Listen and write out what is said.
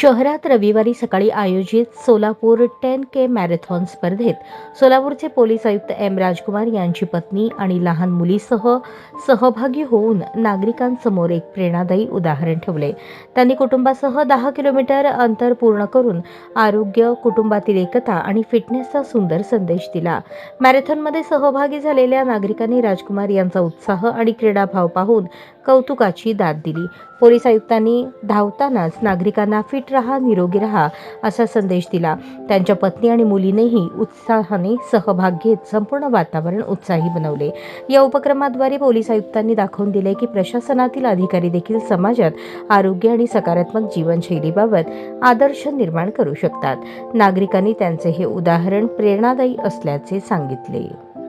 शहरात रविवारी सकाळी आयोजित सोलापूर टेन के मॅरेथॉन स्पर्धेत सोलापूरचे पोलीस आयुक्त एम राजकुमार यांची पत्नी आणि लहान मुलीसह सहभागी होऊन नागरिकांसमोर एक प्रेरणादायी उदाहरण ठेवले. त्यांनी कुटुंबासह दहा किलोमीटर अंतर पूर्ण करून आरोग्य कुटुंबातील एकता आणि फिटनेसचा सुंदर संदेश दिला. मॅरेथॉनमध्ये सहभागी झालेल्या नागरिकांनी राजकुमार यांचा उत्साह आणि क्रीडाभाव पाहून कौतुकाची दाद दिली. पोलीस आयुक्तांनी धावतानाच नागरिकांना फिट रहा निरोगी रहा असा संदेश दिला. त्यांच्या पत्नी आणि मुलीनेही उत्साहाने सहभाग घेत संपूर्ण वातावरण उत्साही बनवले. या उपक्रमाद्वारे पोलीस आयुक्तांनी दाखवून दिले की प्रशासनातील अधिकारी देखील समाजात आरोग्य आणि सकारात्मक जीवनशैलीबाबत आदर्श निर्माण करू शकतात. नागरिकांनी त्यांचे हे उदाहरण प्रेरणादायी असल्याचे सांगितले.